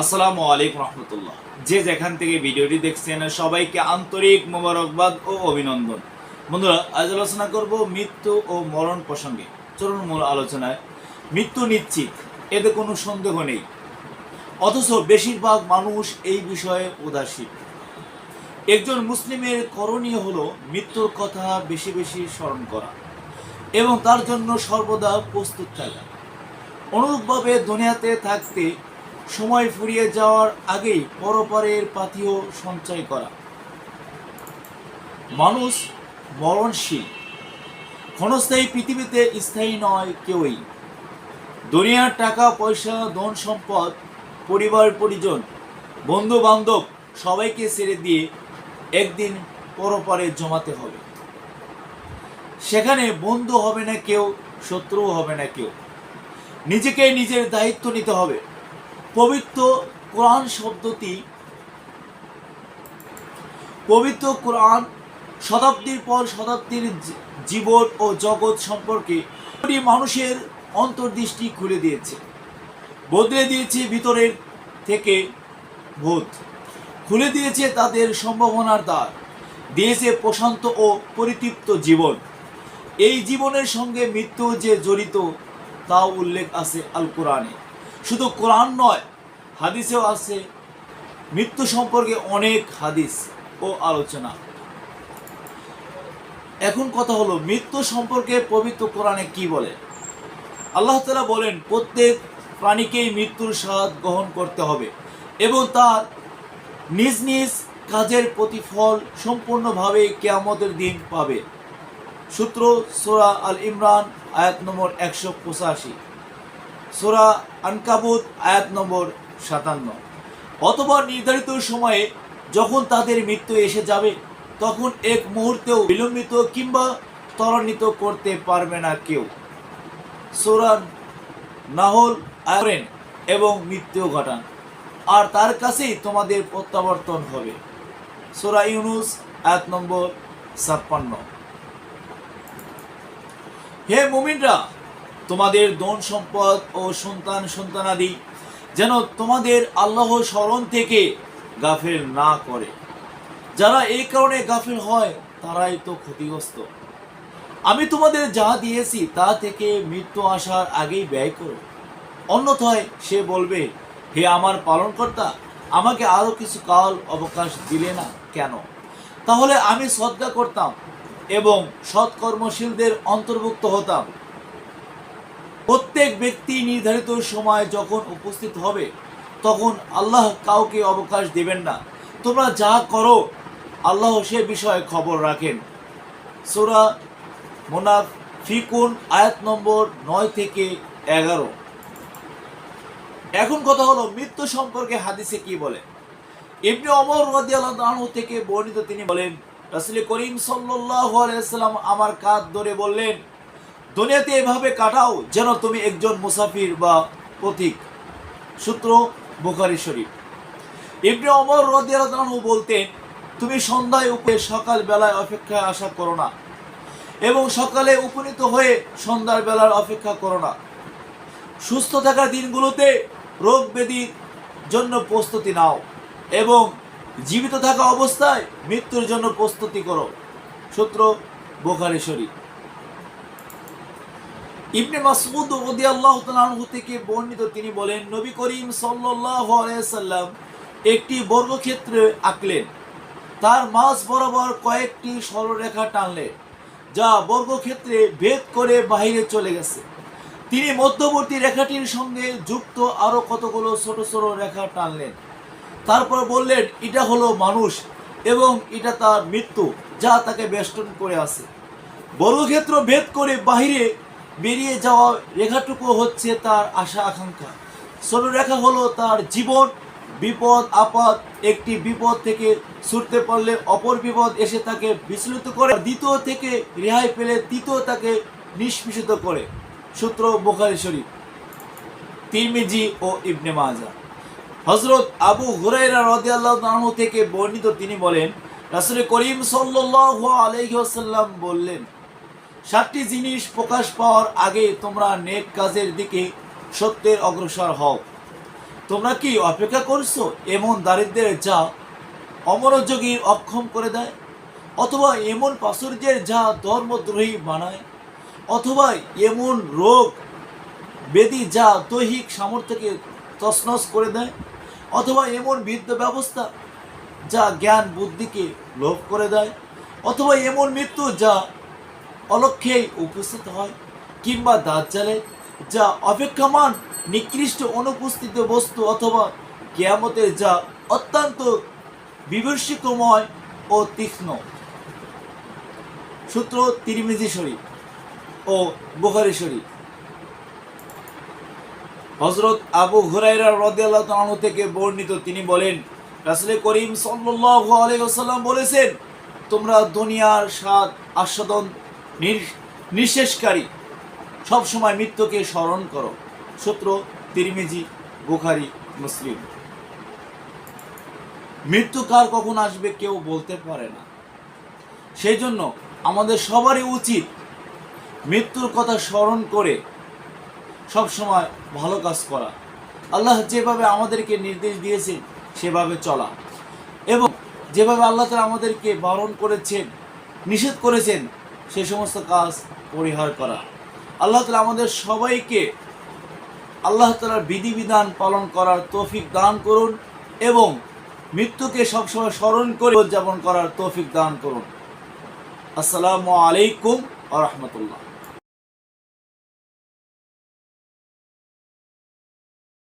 আসসালামু আলাইকুম রহমতুল্লাহ। যে যেখান থেকে ভিডিওটি দেখছেন, সবাইকে আন্তরিক মোবারকবাদ ও অভিনন্দন। বন্ধুরা, আজ আলোচনা করব মৃত্যু ও মরণ প্রসঙ্গে। চলুন মূল আলোচনায়। মৃত্যু নিশ্চিত, এতে কোনো সন্দেহ নেই। অথচ বেশিরভাগ মানুষ এই বিষয়ে উদাসীন। একজন মুসলিমের করণীয় হলো মৃত্যুর কথা বেশি বেশি স্মরণ করা এবং তার জন্য সর্বদা প্রস্তুত থাকা। অনুরূপভাবে দুনিয়াতে থাকতে সময় ফুরিয়ে যাওয়ার আগেই পরপরের পাথিও সঞ্চয় করা। মানুষ মরণশীল ক্ষণস্থায়ী পৃথিবীতে স্থায়ী নয় কেউই। দুনিয়ার টাকা, পয়সা, ধন সম্পদ, পরিবার, পরিজন বন্ধু বান্ধব সবাইকে ছেড়ে দিয়ে একদিন পরপরে জমাতে হবে। সেখানে বন্ধু হবে না কেউ, শত্রুও হবে না কেউ। নিজেকে নিজের দায়িত্ব নিতে হবে। পবিত্র কোরআন শব্দটি পবিত্র কোরআন শতাব্দীর পর শতাব্দীর জীবন ও জগৎ সম্পর্কে মানুষের অন্তর্দৃষ্টি খুলে দিয়েছে, বদলে দিয়েছে ভিতরের থেকে বোধ খুলে দিয়েছে তাদের সম্ভাবনার দ্বার, দিয়েছে প্রশান্ত ও পরিতৃপ্ত জীবন। এই জীবনের সঙ্গে মৃত্যু যে জড়িত, তাও উল্লেখ আছে আল কোরআনে শুধু কোরআন নয়, হাদিসেও আছে। মৃত্যু সম্পর্কে অনেক হাদিস ও আলোচনা। এখন কথা হলো, মৃত্যু সম্পর্কে পবিত্র কোরআনে কি বলে? আল্লাহ তালা বলেন, প্রত্যেক প্রাণীকেই মৃত্যুর স্বাদ গ্রহণ করতে হবে এবং তার নিজ নিজ কাজের প্রতিফল সম্পূর্ণভাবে কেয়ামতের দিন পাবে। সূত্র সোরা আল ইমরান, আয়াত নম্বর একশো পঁচাশি। সোরা আনকাবুত, আয়াত নম্বর সাতান্ন। অথবা নির্ধারিত সময়ে যখন তাদের মৃত্যু এসে যাবে, তখন এক মুহূর্তেও বিলম্বিত কিংবা ত্বরান্বিত করতে পারবে না কেউ। সোরান নাহল আয়রেন এবং মৃত্যু ঘটান। আর তার কাছেই তোমাদের প্রত্যাবর্তন হবে। সোরা ইউনুস, আয়াত নম্বর ছাপ্পান্ন। হে মুমিনরা তোমাদের ধন সম্পদ ও সন্তান সন্তানাদি যেন তোমাদের আল্লাহ স্মরণ থেকে গাফেল না করে। যারা এই কারণে গাফেল হয়, তারাই তো ক্ষতিগ্রস্ত। আমি তোমাদের যা দিয়েছি, তা থেকে মৃত্যু আসার আগেই ব্যয় করো। অন্যথায় সে বলবে, হে আমার পালনকর্তা, আমাকে আরও কিছু কাল অবকাশ দিলে না কেন? তাহলে আমি শ্রদ্ধা করতাম এবং সৎকর্মশীলদের অন্তর্ভুক্ত হতাম। প্রত্যেক ব্যক্তি নির্ধারিত সময় যখন উপস্থিত হবে, তখন আল্লাহ কাউকে অবকাশ দেবেন না। তোমরা যা করো, আল্লাহ সে বিষয়ে খবর রাখেন। সোরা মোনাফ ফিকুন আয়াত নম্বর নয় থেকে এগারো। এখন কথা হলো, মৃত্যু সম্পর্কে হাদিসে কি বলে? ইবনে অমর রাদিয়াল্লাহু থেকে বর্ণিত তিনি বলেন, রাসূল করিম সাল্লাল্লাহু আলাইহি সাল্লাম আমার কাঁধ ধরে বললেন দুনিয়াতে এভাবে কাটাও যেন তুমি একজন মুসাফির বা পথিক সূত্র, বুখারী শরীফ। ইবনে অমর রাদিয়াল্লাহু বলতেন, তুমি সন্ধ্যায় উপে সকাল বেলায় অপেক্ষায় আশা করো না এবং সকালে উপনীত হয়ে সন্ধ্যার বেলার অপেক্ষা করো না। সুস্থ থাকার দিনগুলোতে রোগ ব্যাধির জন্য প্রস্তুতি নাও এবং জীবিত থাকা অবস্থায় মৃত্যুর জন্য প্রস্তুতি করো। সূত্র, বোখারি শরীফ। ইবনে রাদিয়াল্লাহু তাআলা আনহু থেকে বর্ণিত তিনি বলেন, নবী করিম সাল্লাম একটি বর্গক্ষেত্র আঁকলেন। তার মাঝ বরাবর কয়েকটি সরলরেখা টানলেন, যা বর্গক্ষেত্রে ভেদ করে বাইরে চলে গেছে। তিনি মধ্যবর্তী রেখাটির সঙ্গে যুক্ত আরও কতগুলো ছোট ছোট রেখা টানলেন। তারপর বললেন, এটা হলো মানুষ এবং এটা তার মৃত্যু, যা তাকে বেষ্টন করে আছে। বর্গক্ষেত্র ভেদ করে বাহিরে বেরিয়ে যাওয়া রেখাটুকু হচ্ছে তার আশা আকাঙ্ক্ষা। ছোট রেখা হলো তার জীবন, বিপদ, আপদ, একটি বিপদ থেকে ছুটতে পারলে অপর বিপদ এসে তাকে বিচলিত করে দ্বিতীয় থেকে রেহাই পেলে তৃতীয় তাকে নিষ্পিষিত করে, সূত্র বোখারি শরীফ, তিরমিজি ও ইবনে মাজা হজরত আবু হুরাইরা রাদিয়াল্লাহু থেকে বর্ণিত তিনি বলেন, রাসূল করিম সাল্লাল্লাহু আলাইহি ওয়াসাল্লাম বললেন সাতটি জিনিস প্রকাশ পাওয়ার আগে তোমরা নেক কাজের দিকে সত্যের অগ্রসর হও। তোমরা কি অপেক্ষা করছ এমন দারিদ্রের যা অমনোযোগী অক্ষম করে দেয়? অথবা এমন প্রাচুর্যের যা ধর্মদ্রোহী বানায়? অথবা এমন রোগ বেদি যা দৈহিক সামর্থ্যকে তছনছ করে দেয়? অথবা এমন বিদ্য ব্যবস্থা যা জ্ঞান বুদ্ধিকে লোভ করে দেয়? অথবা এমন মৃত্যু যা অলক্ষেই উপস্থিত হয়, কিংবা দাজ্জালে, যা অপেক্ষামান নিকৃষ্ট অনুপস্থিত বস্তু অথবা কেয়ামতের যা অত্যন্ত বিভর্ষিকময় ও তীক্ষ্ণ। সূত্র তিরিমিজি শরীফ ও বুখারি শরীফ। হজরত আবু হুরাইরা রদিয়াল্লাহ থেকে বর্ণিত তিনি বলেন, রাসূল করিম সাল্লাল্লাহু আলাইহি বলেছেন, তোমরা দুনিয়ার স্বাদ, আস্বাদন নিঃশেষকারী সবসময় মৃত্যুকে স্মরণ করো। সূত্র তিরমিজি, বুখারি, মুসলিম। মৃত্যু কার কখন আসবে কেউ বলতে পারে না। সেই জন্য আমাদের সবারই উচিত মৃত্যুর কথা স্মরণ করে সব সময় ভালো কাজ করা। আল্লাহ যেভাবে আমাদেরকে নির্দেশ দিয়েছেন, সেভাবে চলা। এবং যেভাবে আল্লাহ তালা আমাদেরকে বারণ করেছেন, নিষেধ করেছেন সে সমস্ত কাজ পরিহার করা। আল্লাহ তালা আমাদের সবাইকে আল্লাহ তালার বিধিবিধান পালন করার তৌফিক দান করুন এবং মৃত্যুকে সবসময় স্মরণ করে উদযাপন করার তৌফিক দান করুন। আসসালামু আলাইকুম আ রহমতুল্লাহ।